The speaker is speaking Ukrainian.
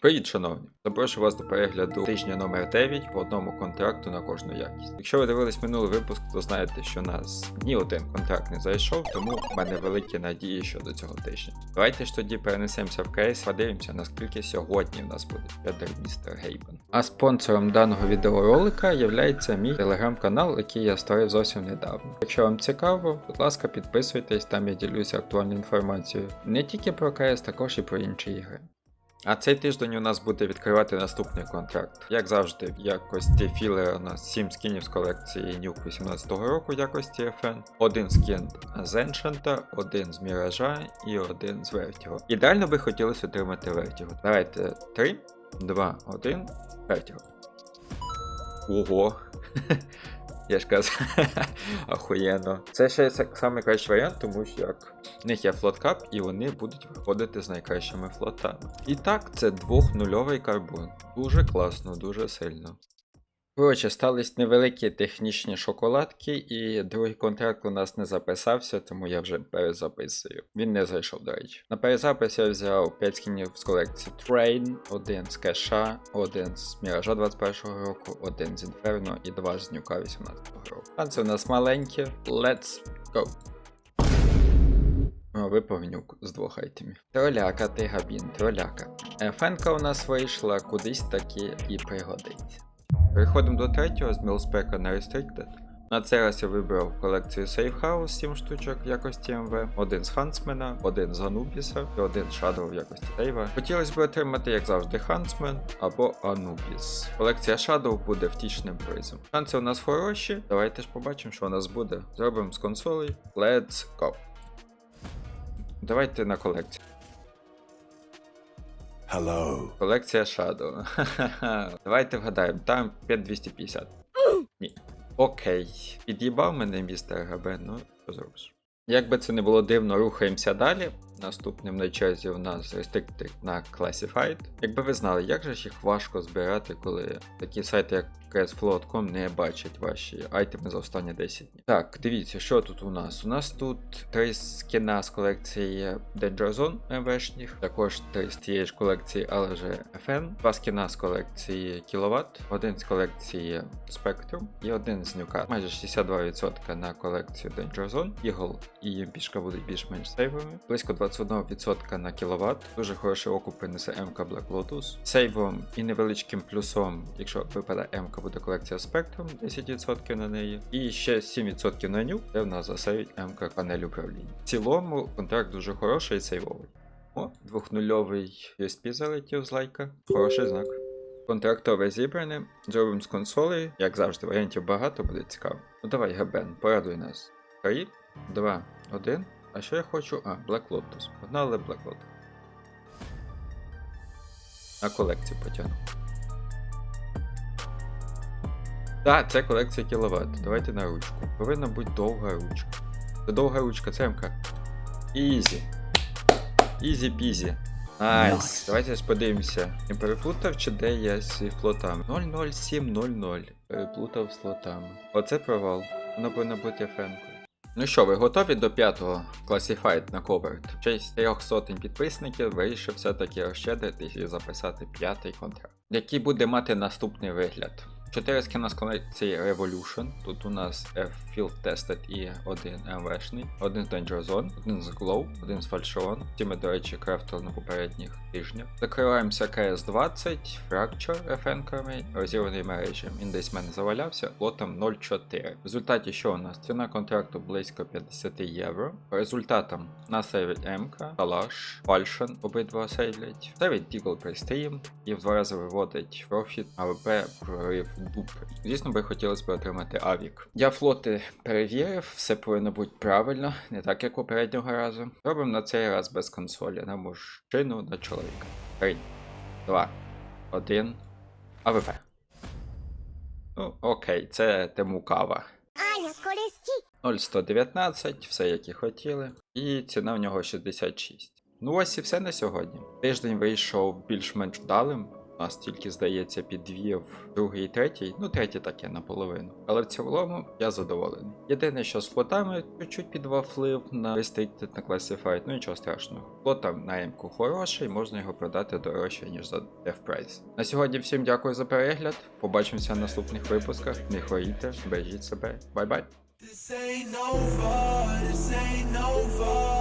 Привіт, шановні! Запрошую вас до перегляду тижня номер 9 по одному контракту на кожну якість. Якщо ви дивились минулий випуск, то знаєте, що нас ні один контракт не зайшов, тому в мене великі надії щодо цього тижня. Давайте ж тоді перенесемося в кейс, подивимося, наскільки сьогодні в нас буде Федер Містер Гейбен. А спонсором даного відеоролика є мій телеграм-канал, який я створив зовсім недавно. Якщо вам цікаво, будь ласка, підписуйтесь, там я ділюся актуальною інформацією не тільки про КС, також і про інші ігри. А цей тиждень у нас буде відкривати наступний контракт. Як завжди, в якості філера у нас 7 скінів з колекції Нюк 18-го року якості FN, один скін з Ancient, один з Міража і один з Vertigo. Ідеально би хотілося отримати Vertigo. Давайте 3, 2, 1, Vertigo. Ого! Я ж казав, ахуєнно. Це ще найкращий варіант, тому що як в них є флоткап, і вони будуть виходити з найкращими флотами. І так, це двохнульовий карбон. Дуже класно, дуже сильно. Коротше, стались невеликі технічні шоколадки, і другий контракт у нас не записався, тому я вже перезаписую. Він не зайшов, до речі. На перезапис я взяв 5 скінів з колекції Train, один з Кеша, один з Міража 21-го року, один з Inferno і два з Нюка 18-го року. А це у нас маленькі. Let's go! О, випав нюк з двох айтемів. Троляка, ти габін, троляка. Фенка у нас вийшла кудись таки і пригодиться. Переходимо до третього з Мілспека на Restricted. На цей раз я вибрав колекцію Safe House 7 штучок в якості МВ, один з Хансмена, один з Анубіса і один Shadow в якості Дейва. Хотілося б отримати, як завжди, Хансмен або Анубіс. Колекція Shadow буде втічним призом. Шанси у нас хороші, давайте ж побачимо, що у нас буде. Зробимо з консолей. Let's go! Давайте на колекцію. Hello. Колекція Shadow. Давайте вгадаємо, там 5250. Ні. Окей. Під'їбав мене містер ГБ, ну що зробиш. Як би це не було дивно, рухаємося далі. Наступним на черзі у нас Restricted на Classified. Якби ви знали, як же їх важко збирати, коли такі сайти, як CSFlow.com не бачать ваші айтеми за останні 10 днів. Так, дивіться, що тут у нас? У нас тут три скіна з колекції Danger Zone МВшніх, також три з тієї ж колекції, вже FN, два скіна з колекції Kilowatt, один з колекції Spectrum і один з Нюка. Майже 62% на колекцію Danger Zone. Eagle і Ємпішка будуть більш-менш сейвами. Близько 21% на кіловат. Дуже хороший окуп принесе МК Black Lotus. Сейвом і невеличким плюсом, якщо випаде МК, буде колекція Spectrum, 10% на неї. І ще 7% на нюк, де в нас засейвить МК панель управління. В цілому контракт дуже хороший і сейвовий. О, двохнульовий USP залетів з лайка. Хороший знак. Контрактове зібране. Зробимо з консолей. Як завжди, варіантів багато, буде цікаво. Ну давай, Габен, порадуй нас. 3, 2, 1. А що я хочу? А, Black Lotus. Погнали Black Lotus. На колекцію потягну. Так, це колекція кіловат. Давайте на ручку. Повинна бути довга ручка. Це довга ручка, це МК. Ізі. Ізі пізі. Найс. Найс. Давайте подивимося. Не переплутав чи де я з флотами? 00700. Переплутав з флотами. Оце провал. Воно повинно бути фенкою. Ну що, ви готові до п'ятого Classified на? В честь трьох сотень підписників вирішив все-таки розщедритись і записати п'ятий контракт, який буде мати наступний вигляд. Чотири скіна з колекції Revolution. Тут у нас F Field Tested і один МВшний, один з Danger Zone, один з Glow, один з Фальшон. Ті ми, до речі, крафтили на попередніх тижнях. Закриваємося CS20, Fracture FN-ками, розірваний мережем. Він мене завалявся, лотом 0,4. В результаті що у нас? Ціна контракту близько 50 євро. По результатам нас сейвить МК, Калаш, Фальшен обидва сейвлять. Сейвить Дігл Престієм і в два рази виводить профіт, АВП прорив Буб. Звісно, би хотілося б отримати авік. Я флоти перевірив, все повинно бути правильно, не так як попереднього разу. Робимо на цей раз без консолі. На мужчину, на чоловіка. Три, два, один. АВП. Ну, окей, це тему кава. 0,119, все як і хотіли. І ціна в нього 66. Ну ось і все на сьогодні. Тиждень вийшов більш-менш вдалим. У нас тільки, здається, підвів другий третій, ну третій таке наполовину. Але в цілому я задоволений. Єдине, що з флотами чуть-чуть підвафлив на Restricted на Classified, ну нічого страшного. Флот там на хороший, можна його продати дорожче, ніж за Death Price. На сьогодні всім дякую за перегляд. Побачимося в наступних випусках. Не хворійте, бережіть себе. Бай-бай. This ain't over, this ain't over.